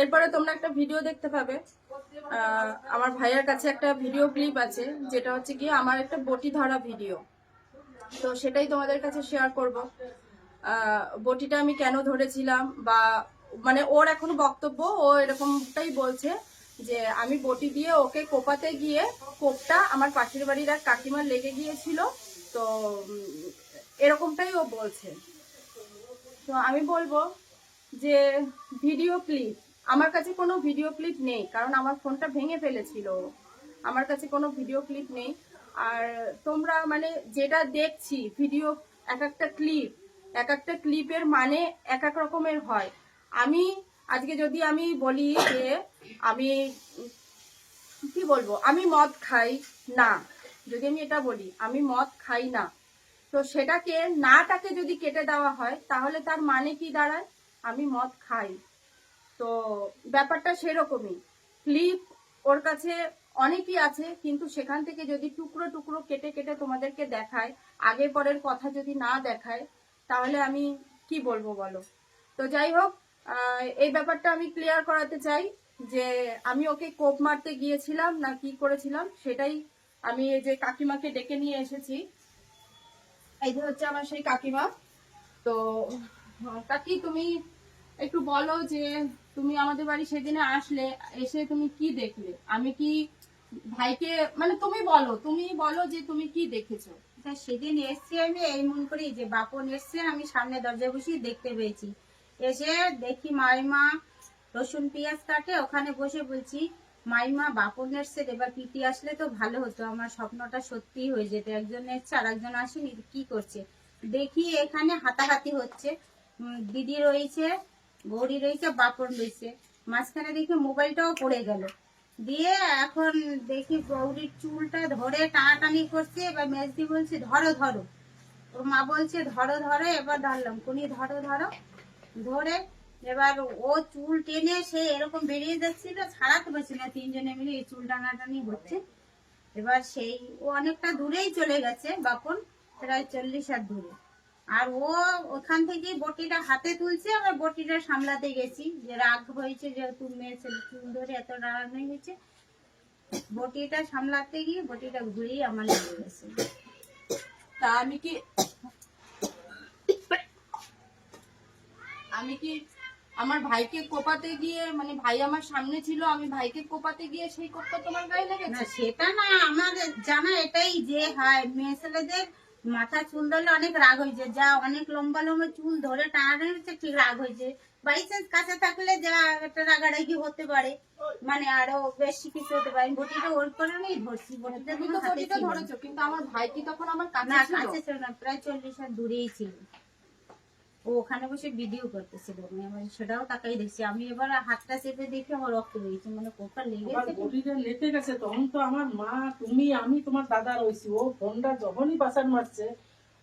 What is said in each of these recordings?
এরপরে তোমরা একটা ভিডিও দেখতে পাবে। আমার ভাইয়ের কাছে একটা ভিডিও ক্লিপ আছে, যেটা হচ্ছে কি আমার একটা বটি ধরা ভিডিও তো সেটাই তোমাদের কাছে শেয়ার করব। বটিটা আমি কেন ধরেছিলাম বা মানে ওর এখন বক্তব্য, ও এরকমটাই বলছে যে আমি বটি দিয়ে ওকে কোপাতে গিয়ে কোপটা আমার পাশের বাড়ির এক কাকিমার লেগে গিয়েছিল। তো এরকমটাই ও বলছে। তো আমি বলব যে ভিডিও ক্লিপ আমার কাছে কোনো ভিডিও ক্লিপ নেই, কারণ আমার ফোনটা ভেঙে ফেলেছিল। আমার কাছে কোনো ভিডিও ক্লিপ নেই। আর তোমরা মানে যেটা দেখছি ভিডিও এক একটা ক্লিপ এক একটা ক্লিপের মানে এক এক রকমের হয়। আমি, আজকে যদি আমি বলি যে আমি, কি বলব, আমি মদ খাই না। যদি আমি এটা বলি, আমি মদ খাই না। তো সেটাকে, নাটাকে যদি কেটে দেওয়া হয়, তাহলে তার মানে কি দাঁড়ায়? আমি মদ খাই। তো ব্যাপারটা সেরকমই। ক্লিপ ওর কাছে অনেকই আছে, কিন্তু সেখান থেকে যদি টুকরো টুকরো কেটে কেটে তোমাদেরকে দেখায়, আগে পরের কথা যদি না দেখায়, তাহলে আমি কি বলব বলো? তো যাই হোক এই ব্যাপারটা আমি ক্লিয়ার করাতে চাই যে আমি ওকে কোপ মারতে গিয়েছিলাম না কি করেছিলাম, সেটাই আমি এই যে কাকিমাকে ডেকে নিয়ে এসেছি। এই যে হচ্ছে আমার সেই কাকিমা। তো, কাকি, তুমি একটু বলো যে তুমি আমাদের বাড়ি সেদিনে আসলে, এসে তুমি কি দেখলে? আমি কি ভাইকে মানে তুমি বলো তুমি বলো যে তুমি কি দেখেছ? সেদিন এসছি আমি এই মন করি যে বাপন এসছে, আমি সামনে দরজায় বসে দেখতে পেয়েছি। এসে দেখি মাইমা রসুন পেঁয়াজ কাটে, ওখানে বসে বলছি, মাইমা, বাপন এসছে, এবার পিটি আসলে তো ভালো হতো, আমার স্বপ্নটা সত্যি হয়ে যেত, একজন এসছে আর একজন আসেনি, কি করছে? দেখি এখানে হাতাহাতি হচ্ছে দিদি রয়েছে গৌরী রয়েছে, বাপন রয়েছে। মাঝখানে দেখি মোবাইলটাও পড়ে গেল। দিয়ে এখন দেখি গৌরীর চুলটা ধরে টানাটানি করছে, এবার মেজদি বলছে, ধরো ধরো। ওর মা বলছে, ধরো ধরো। এবার ধরলাম। কোনি, ধরো ধরো। ধরে এবার ও চুল টেনে সে এরকম বেরিয়ে যাচ্ছিল ছাড়াতে পারছি না তিনজনে মিলে এই চুল টানাটানি হচ্ছে। এবার সেই, ও অনেকটা দূরেই চলে গেছে, বাপন, প্রায় চল্লিশ হাত দূরে। আর ও ওখান থেকে বটিটা হাতে তুলছে আবার বটিটা সামলাতে গেছি। যে রাগ হয়েছে যেহেতু মেয়ে ছেলে চুল ধরে এত রাগানি হয়েছে। বটিটা সামলাতে গিয়ে বটিটা ঘুরেই আমার লেগে গেছে। তা আমি কি আমি কি আমার ভাইকে কোপাতে গিয়ে মানে ভাই আমার সামনে ছিল আমি ভাইকে কোপাতে গিয়ে সেই কোপটা তোমার গায়ে না লেগেছে সেটা না আমার জানা এটাই যে হয় মেয়ে ছেলেদের মাথা চুল ধরলে অনেক রাগ হয়েছে যা অনেক লম্বা লম্বা চুল ধরে টানা হয়েছে ঠিক রাগ হয়েছে বাই চান্স কাছে থাকলে যা একটা রাগারাগি হতে পারে। মানে আরও বেশি কিছু হতে পারে। বটিটা ওর কারণেই ধরছি বটিটা। ধরেছো কিন্তু আমার ভাইটি তখন আমার কাছে ছিল। কাছে ছিল না প্রায় চল্লিশ হাত দূরেই ছিল। ও ওখানে বসে ভিডিও করতেছিল। আমি সেটাও তাকাই দেখছি। আমি এবার হাতটা চেপে দেখি আমার রক্ত বেরিয়েছে। মানে লেগেছে? বডিটা লেটে গেছে। তখন তো আমার মা তুমি আমি তোমার দাদা রয়েছি। ও ফোনটা যখনই বাসার মারছে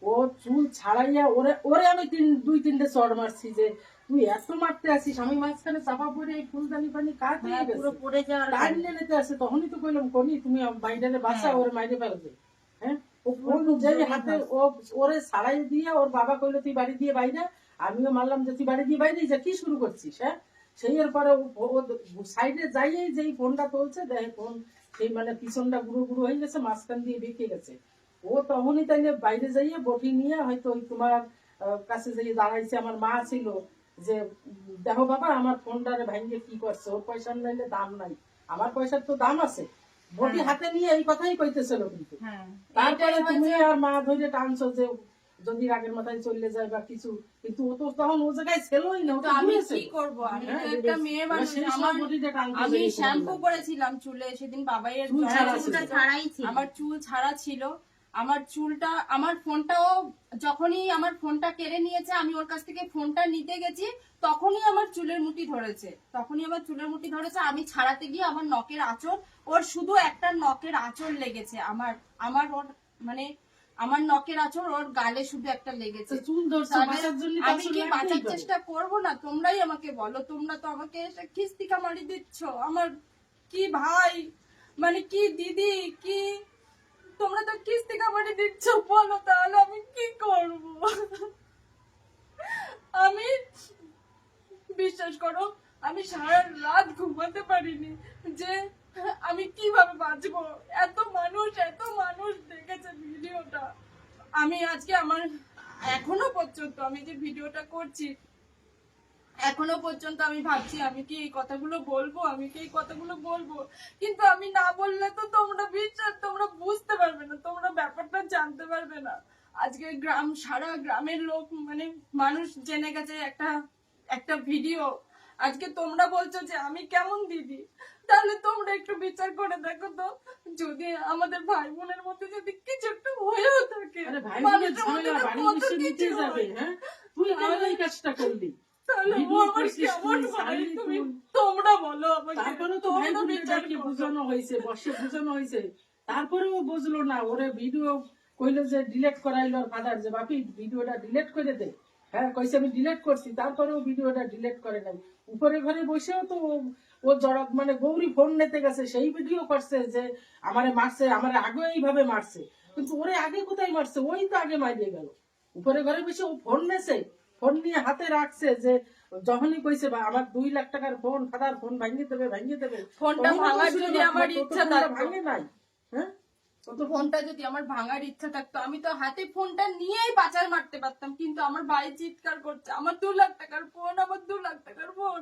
ও চুল ছাড়াইয়া ওরে ওরে আমি তিন দুই তিনটে চড় মারছি যে তুই এত মারতে আসিস? আমি মাঝখানে চাপা পড়ে এই ফুলদানি পানি কাজ হ্যাঁ হয়ে পুরো গেছে। পড়ে যাওয়ার টাইম নিতে আসে। তখনই তো কইলাম কোনি তুমি বাইরে বাসা হ্যাঁ। ওর মাইরে ফেলবে হ্যাঁ? যেই হাতে ও ওরে ছাড়াই দিয়ে ওর বাবা কইলো তুই বাড়ি দিয়ে বাইরে আমিও মারলাম যে তুই বাড়ি দিয়ে বাইরে যা কি শুরু করছিস হ্যাঁ? সেই এর পরে সাইডে যাইয়েই যেই ফোনটা তুলছে দেখে ফোন সেই মানে পিছনটা গুঁড়ো গুঁড়ো হয়ে গেছে মাঝখান দিয়ে বেঁকে গেছে। ও তখনই তাইলে বাইরে যাইয়ে বটি নিয়ে হয়তো ওই তোমার কাছে যাইয়ে দাঁড়াইছে আমার মা ছিল যে দেখো বাবা আমার ফোনটারে ভাঙিয়ে কি করছে? ওর পয়সা নাইলে দাম নাই। আমার পয়সার তো দাম আছে। বটি হ্যাঁ। হাতে নিয়ে এই কথাই কইতেছিল কিন্তু। হ্যাঁ। তারপরে তুমি আর মা ধরে টানছো যে যদি রাগের মাথায় চলে যায় বা কিছু কিন্তু ও তো তখন ও জায়গায় ছেলই না তো আমি। কি করব? আমি তো হ্যাঁ, একটা মেয়ে মানুষ আমার টানতে আমি শ্যাম্পু করেছিলাম চুলে সেদিন বাবাই। চুলটা ছাড়াই ছিল। আমার চুল ছাড়া ছিল। আমার চুলটা আমার ফোনটাও যখনই আমার ফোনটা কেড়ে নিয়েছে আমি ওর কাছ থেকে ফোনটা নিতে গেছি তখনই আমার চুলের মুঠি ধরেছে। তখনই আমার চুলের মুঠি ধরেছে আমি ছাড়াতে গিয়ে আমার নখের আঁচড় ওর শুধু একটা নখের আঁচড় লেগেছে। আমার আমার ওর মানে আমার নখের আঁচড় ওর গালে শুধু একটা লেগেছে। আমি কি বাঁচার চেষ্টা করব না? তোমরাই আমাকে বলো তোমরা তো আমাকে এসে খিস্তিকা মারি দিচ্ছ। আমার কি ভাই? মানে কি দিদি? কি তোমরা তো কিস্তি মারি দিচ্ছ, বলো তাহলে আমি কি করব? আমি, বিশ্বাস করো, আমি সারা রাত ঘুমাতে পারিনি যে আমি কীভাবে বাঁচবো। এত মানুষ এত মানুষ দেখেছে ভিডিওটা। আমি আজকে আমার, এখনও পর্যন্ত আমি যে ভিডিওটা করছি, এখনও পর্যন্ত আমি ভাবছি আমি কি এই কথাগুলো বলব, আমি কি এই কথাগুলো বলব। কিন্তু আমি না বললে তো তোমরা বিশ্বাস, তোমরা বুঝতে পারবে না তোমরা ব্যাপারটা জানতে পারবে না। আজকে গ্রাম সারা গ্রামের লোক মানে মানুষ জেনে গেছে একটা একটা ভিডিও আজকে তোমরা বলছো যে আমি কেমন দিদি? তাহলে তোমরা একটু বিচার করে দেখো তো। যদি আমাদের ভাই বোনের মধ্যে যদি কিছু একটু হয়েও থাকে। তোমরা বলো তারপরে তো। বোঝানো হয়েছে বসে বোঝানো হয়েছে। তারপরেও বুঝলো না ওরে ভিডিও কইলো যে ডিলেট করাইলো ফাদার যে বাপি ভিডিওটা ডিলেট করে দে। হ্যাঁ কইছে আমি ডিলেট করছি। তারপরেও ভিডিওটা ডিলেট করে নাই। উপরে ঘরে বসেও তো ও- ও জড় মানে গৌরী ফোন নিতে গেছে সেই ভিডিও করছে যে আমারে মারছে আমারে আগে এইভাবে মারছে। কিন্তু ওরে আগে কোথায় মারছে? ওই তো আগে মারিয়ে গেল। উপরে ঘরে বসে ও ফোন নেছে। ফোন নিয়ে হাতে রাখছে যে যখনই কইছে বা আমার দুই লাখ টাকার ফোন ফাদার ফোন ভাঙিয়ে দেবে ভাঙিয়ে দেবে। ফোনটা ভাঙার যদি আমার ইচ্ছা ভাঙে নাই। ফোনটা যদি আমার ভাঙার ইচ্ছা থাকতো আমি তো হাতে ফোনটা নিয়েই পাচার মারতে পারতাম। কিন্তু আমার ভাই চিৎকার করছে আমার দু লাখ টাকার ফোন আমার দু লাখ টাকার ফোন।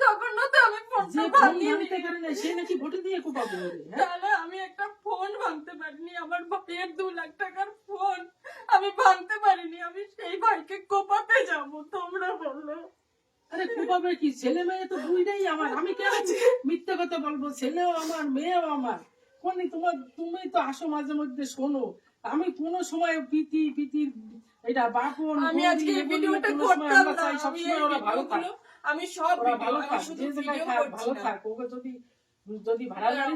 তখন না তো আমি ফোনটা ভাঙিয়ে ভাঙতে সে নাকি ভোটে দিয়ে কোপাবে হ্যাঁ? তাহলে আমি একটা ফোন ভাঙতে পারিনি আমার দু লাখ টাকার ফোন। আমি ভাঙতে পারিনি আমি সেই ভাইকে কোপাতে যাব তোমরা বলল আরে কোপাবে কি? ছেলে মেয়ে তো দুইটাই আমার আমি কেন মিথ্যে কথা বলব? ছেলেও আমার মেয়েও আমার। কোন তোমার তুমি তো আসো মাঝে মধ্যে শোনো। আমি কোনো সময় প্রীতি প্রীতির এটা বাপন আমি আজকে এই ভিডিওটা করতাম না। আমি সবসময় ভালো থাক। আমি সব ভালো থাকো থাক শুধু ভিডিও করছি ভালো না। ওকে যদি যদি গাড়ি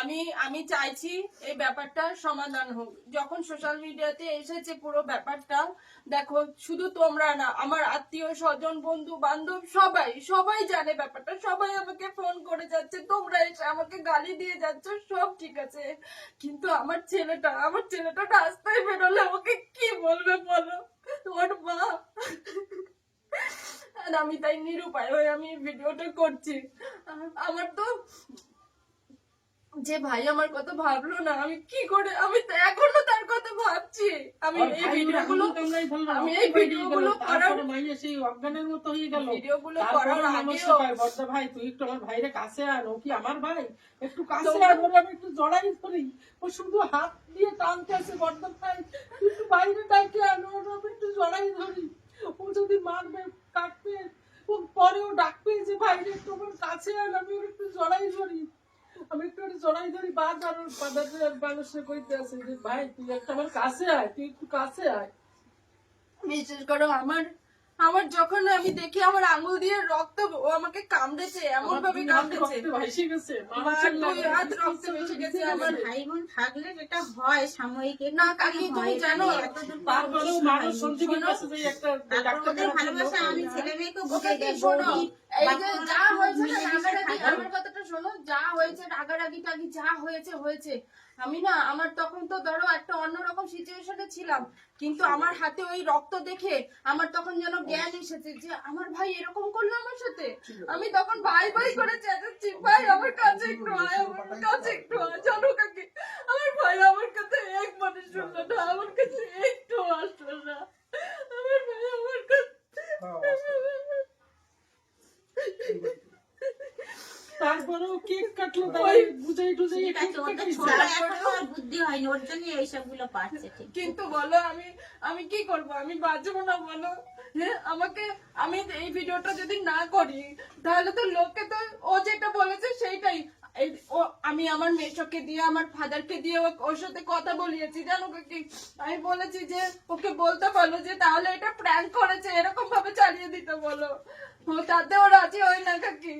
আমি আমি চাইছি এই ব্যাপারটার সমাধান হোক। যখন সোশ্যাল মিডিয়াতে এসেছে পুরো ব্যাপারটা দেখো শুধু তোমরা না আমার আত্মীয় স্বজন বন্ধু বান্ধব সবাই সবাই জানে ব্যাপারটা। সবাই আমাকে ফোন করে যাচ্ছে তোমরা এসে আমাকে গালি দিয়ে যাচ্ছ সব ঠিক আছে। কিন্তু আমার ছেলেটা আমার ছেলেটা রাস্তায় বেরোলে আমাকে কি বলবে বলো? তোমার মা। আর আমি তাই নিরুপায় হয়ে আমি ভিডিওটা করছি। আমার তো যে ভাই আমার কথা ভাবলো না আমি কি করে আমি এখনও তার কথা ভাবছি। আমি এই ভিডিওগুলো আমি এই ভিডিওগুলো করার মাইয়া সেই অজ্ঞানের মতো হয়ে গেল। ভিডিওগুলো করার আগেও বড়দা ভাই তুই একটু আমার ভাইরে কাছে আন ও কি আমার ভাই? একটু কাছে আন ওরে আমি একটু জড়াই ধরি। ও শুধু হাত দিয়ে টানতে আছে বড়দা ভাই। তুই একটু বাইরে ডাকে আন ওরে আমি একটু জড়াই ধরি। ও যদি পরেও একটু আমার কাছে আমি ওরে একটু জড়াই ধরি। আমি একটু জড়াই ধরি বাদ আর মানুষে কইতে আছে যে ভাই তুই একটা আমার কাছে আয় তুই একটু কাছে আয়। বিশেষ করো আমার আমার যখন আমি দেখি আমার আঙুল দিয়ে রক্ত ও আমাকে কামড়েছে এমন ভাবে কামড়েছে। রক্ত গেছে আমার ভাই বোন থাকলে যেটা হয় সাময়িক না, কাকি, তুমি জানো, ভালোবাসা আমি ছেলে মেয়েকে দেয় এই যে যা হয়েছে না রাগারাগি আমার কথাটা শোনো যা হয়েছে রাগারাগি টাগি যা হয়েছে হয়েছে। আমি না আমার তখন তো ধরো একটা অন্যরকম সিচুয়েশনে ছিলাম কিন্তু আমার হাতে ওই রক্ত দেখে আমার তখন যেন জ্ঞান এসেছে যে আমার ভাই এরকম করল আমার সাথে। আমি তখন ভাই ভাই করে চেঁচাচ্ছি ভাই আমার কাছে একটু আয় আমার কাছে একটু আয় জানো কাকে? আমার ভাই আমার কাছে এক মানে শুনলো না আমার কাছে একটু আসলো না। আমার ভাই আমার কাছে তারপরেও কেক কাটলো তাই বুঝাই টুজাই ঠিক কেক আছে, ওদের কাটাইছে। ছোট এখনও আর বুদ্ধি হয়নি ওর জন্য এইসবগুলো পাচ্ছে কিন্তু বলো আমি আমি কি করব? আমি বাঁচবো না বলো? হ্যাঁ আমাকে আমি এই ভিডিওটা যদি না করি তাহলে তো লোকে তো ও যেটা বলেছে সেইটাই। আমি আমার দিয়ে, আমার ফাদারকে দিয়ে ওর সাথে কথা বলিয়েছি। জানো কি? আমি বলেছি যে, ওকে বলতে বলো যে, তাহলে এটা প্র্যাঙ্ক করেছে, এরকম ভাবে চালিয়ে দিতে বলো। তাতে রাজি হয় না কাকি।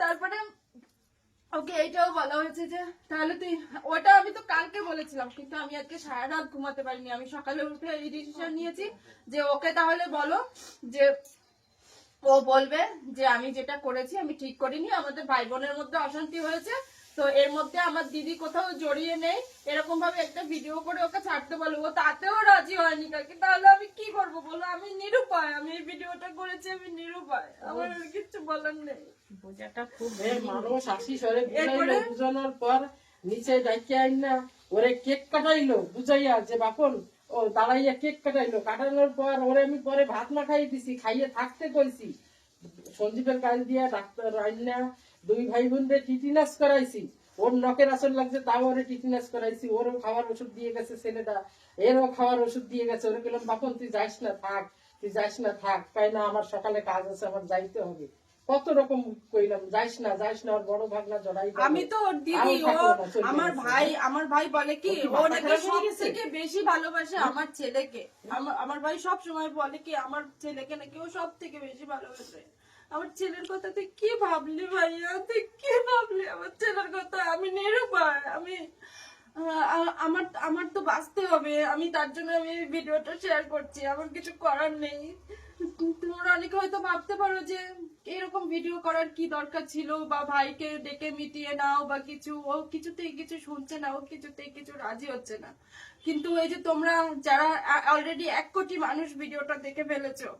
তারপরে ওকে এইটাও বলা হয়েছে যে, তাহলে তুই, ওটা আমি তো কালকে বলেছিলাম, কিন্তু আমি আজকে সারা রাত ঘুমাতে পারিনি। আমি সকালে উঠে এই ডিসিশন নিয়েছি যে, ওকে তাহলে বলো যে ও বলবে যে আমি যেটা করেছি আমি ঠিক করিনি আমাদের ভাই বোনের মধ্যে অশান্তি হয়েছে তো এর মধ্যে আমার দিদি কোথাও জড়িয়ে নেই। এরকম ভাবে একটা ভিডিও করে ওকে ছাড়তে বলব। তাতেও রাজি হয়নি কাকি। তাহলে আমি কি করব বলো? আমি নিরুপায়। আমি এই ভিডিওটা করেছি আমি নিরুপায়। আমার কিচ্ছু বলার নেই। বোঝাটা খুব মানুষ আসি সরে বুঝানোর পর নিচে ডাইকে আইন না ওরে কেক কাটাইলো বুঝাইয়া যে বাপন ও দাঁড়াইয়া কেক কাটাইলো। কাটানোর পর ওরে আমি পরে ভাত না খাইয়ে দিছি, খাইয়ে থাকতে কইছি। সঞ্জীবের কাজ দিয়া ডাক্তার আইন না দুই ভাই বোনদের টিটিনাস করাইছি। ওর নখের আসর লাগছে, তাও ওরে টিটিনাস করাইছি। ওরও খাওয়ার ওষুধ দিয়ে গেছে ছেলেটা। এরও খাওয়ার ওষুধ দিয়ে গেছে। ওরে বললাম বাপন, তুই যাইস না, থাক, তুই যাইস না, থাক। তাই না, আমার সকালে কাজ আছে, আমার যাইতে হবে। কত রকম কইলাম যাইস না যাইস না ওর বড় ভাগনা জড়াই আমি তো ওর দিদি ও আমার ভাই আমার ভাই বলে কি ও নাকি বেশি ভালোবাসে আমার ছেলেকে। আমার ভাই সব সময় বলে কি আমার ছেলেকে নাকি ও সব থেকে বেশি ভালোবাসে। আমার ছেলের কথা তুই কি ভাবলি ভাইয়া? তুই কি ভাবলি আমার ছেলের কথা? আমি নিরুপায় আমি আমার আমার তো বাঁচতে হবে। আমি তার জন্য আমি ভিডিওটা শেয়ার করছি আমার কিছু করার নেই। তোমরা অনেকে হয়তো ভাবতে পারো যে এরকম ভিডিও করার কি দরকার ছিল? বা ভাইকে ডেকে মিটিয়ে নাও বা কিছু, ও কিছুতেই কিছু শুনছে না, ও কিছুতেই কিছু রাজি হচ্ছে না। কিন্তু এই যে তোমরা যারা অলরেডি এক কোটি মানুষ ভিডিওটা দেখে ফেলেছো,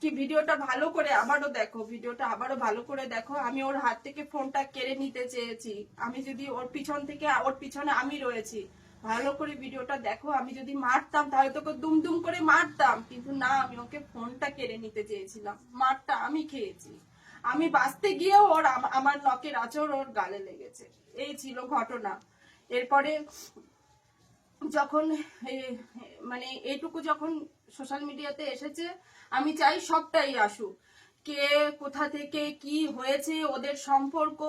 কি ভিডিওটা ভালো করে আবারও দেখো, ভিডিওটা আবারও ভালো করে দেখো। আমি ওর হাত থেকে ফোনটা কেড়ে নিতে চেয়েছি। আমি যদি ওর পিছন থেকে, ওর পিছনে আমি রয়েছি ভালো করে ভিডিওটা দেখো, আমি যদি মারতাম তাহলে তোকে দুম দুম করে মারতাম। কিন্তু না, আমি ওকে ফোনটা কেড়ে নিতে চেয়েছিলাম। মারটা আমি খেয়েছি। আমি বাঁচতে গিয়েও ওর আমার নখের আচর ওর গালে লেগেছে। এই ছিল ঘটনা। এরপরে যখন মানে এইটুকু যখন সোশ্যাল মিডিয়াতে এসেছে, আমি চাই সবটাই আসুক। কে, কোথা থেকে কি হয়েছে, ওদের সম্পর্ক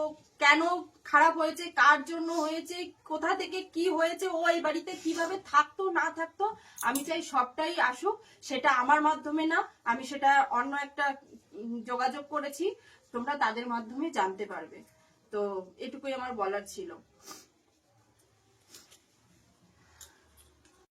কেন খারাপ হয়েছে, কার জন্য হয়েছে, কোথা থেকে কি হয়েছে, ও এই বাড়িতে কীভাবে থাকতো, না থাকতো, আমি চাই সবটাই আসুক, সেটা আমার মাধ্যমে না, আমি সেটা অন্য একটা যোগাযোগ করেছি, তোমরা তাদের মাধ্যমে জানতে পারবে। তো এটুকুই আমার বলার ছিল।